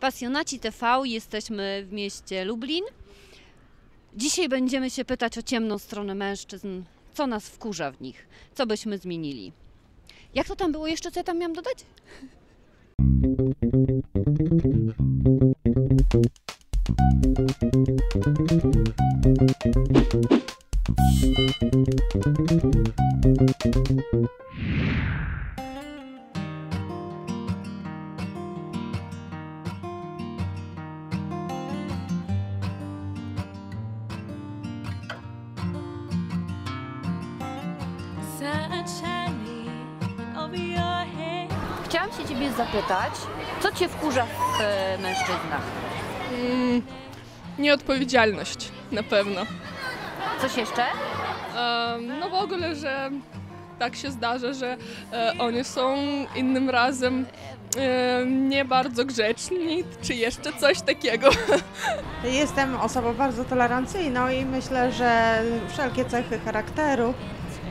Pasjonaci TV, jesteśmy w mieście Lublin. Dzisiaj będziemy się pytać o ciemną stronę mężczyzn, co nas wkurza w nich, co byśmy zmienili. Jak to tam było jeszcze, co ja tam miałam dodać? Chciałam się Ciebie zapytać, co Cię wkurza w e, mężczyznach? Mm, nieodpowiedzialność na pewno. Coś jeszcze? Em, no w ogóle, że tak się zdarza, że e, oni są innym razem e, nie bardzo grzeczni, czy jeszcze coś takiego. Jestem osobą bardzo tolerancyjną i myślę, że wszelkie cechy charakteru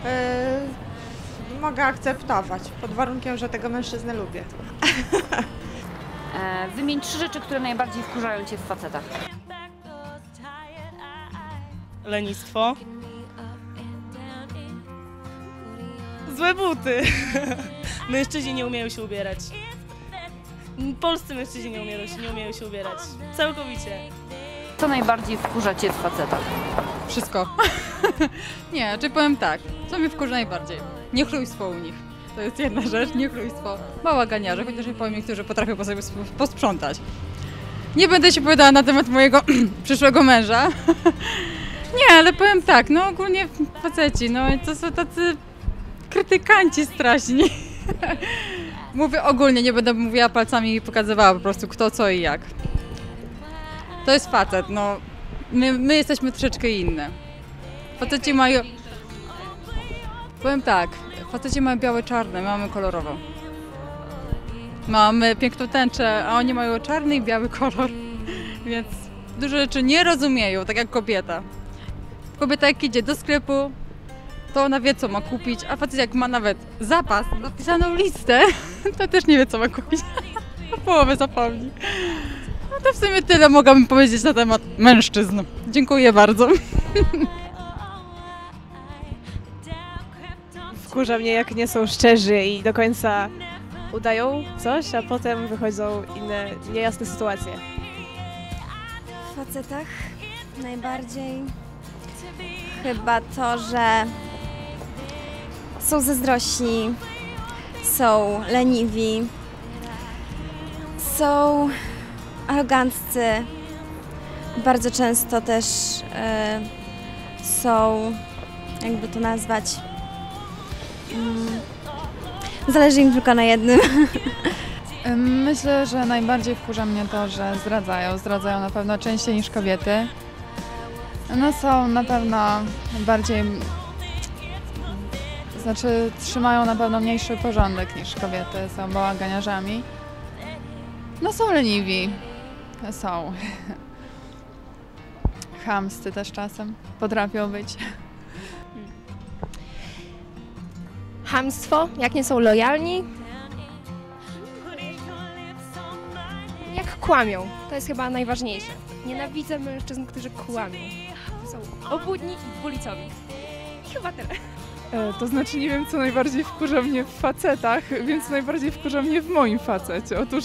y, mogę akceptować, pod warunkiem, że tego mężczyznę lubię. E, wymień trzy rzeczy, które najbardziej wkurzają Cię w facetach. Lenistwo, złe buty. Mężczyźni nie umieją się ubierać. Polscy mężczyźni nie umieją, się- nie umieją się ubierać. Całkowicie. Co najbardziej wkurza Cię w facetach? Wszystko. nie, czy powiem tak, co mnie wkurza najbardziej? Niechlujstwo u nich. To jest jedna rzecz, niechlujstwo. Bałaganiarze, chociaż ja powiem, niektórzy potrafią po sobie sp- posprzątać. Nie będę się powiedziała na temat mojego przyszłego męża. nie, ale powiem tak, no ogólnie faceci, no to są tacy krytykanci straszni. Mówię ogólnie, nie będę mówiła palcami i pokazywała po prostu kto, co i jak. To jest facet, no my, my jesteśmy troszeczkę inne. Faceci mają... Powiem tak, faceci mają białe, czarne, my mamy kolorowo. Mamy piękną tęczę, a oni mają czarny i biały kolor. Więc dużo rzeczy nie rozumieją, tak jak kobieta. Kobieta jak idzie do sklepu, to ona wie co ma kupić, a facet jak ma nawet zapas, napisaną listę, to też nie wie co ma kupić. Połowę zapomni. No to w sumie tyle mogłabym powiedzieć na temat mężczyzn. Dziękuję bardzo. Wkurza mnie, jak nie są szczerzy i do końca udają coś, a potem wychodzą inne niejasne sytuacje. W facetach najbardziej chyba to, że są zazdrośni, są leniwi, są aroganccy, bardzo często też e, są, jakby to nazwać, mm, zależy im tylko na jednym. Myślę, że najbardziej wkurza mnie to, że zdradzają. Zdradzają na pewno częściej niż kobiety. No są na pewno bardziej... Znaczy trzymają na pewno mniejszy porządek niż kobiety. Są bałaganiarzami. No są leniwi. Są. Chamsty też czasem potrafią być. Hamstwo, jak nie są lojalni, jak kłamią. To jest chyba najważniejsze. Nienawidzę mężczyzn, którzy kłamią. Są obłudni i dwulicowi. I chyba tyle. E, To znaczy nie wiem, co najbardziej wkurza mnie w facetach, więc najbardziej wkurza mnie w moim facecie. Otóż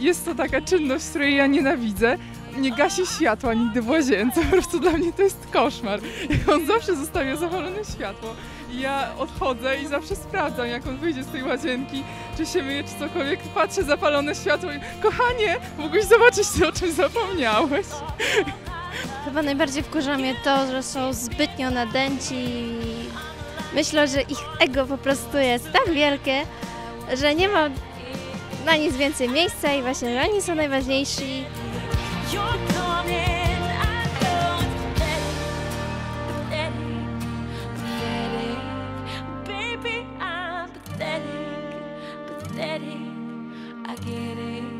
jest to taka czynność, której ja nienawidzę. Nie gasi światła nigdy w łazience, po prostu dla mnie to jest koszmar. Jak on zawsze zostawia zapalone światło. I ja odchodzę i zawsze sprawdzam, jak on wyjdzie z tej łazienki, czy się myje, czy cokolwiek. Patrzę, zapalone światło i kochanie, mogłeś zobaczyć, o czym zapomniałeś. Chyba najbardziej wkurza mnie to, że są zbytnio nadęci i myślę, że ich ego po prostu jest tak wielkie, że nie ma na nic więcej miejsca i właśnie oni są najważniejsi. I get it.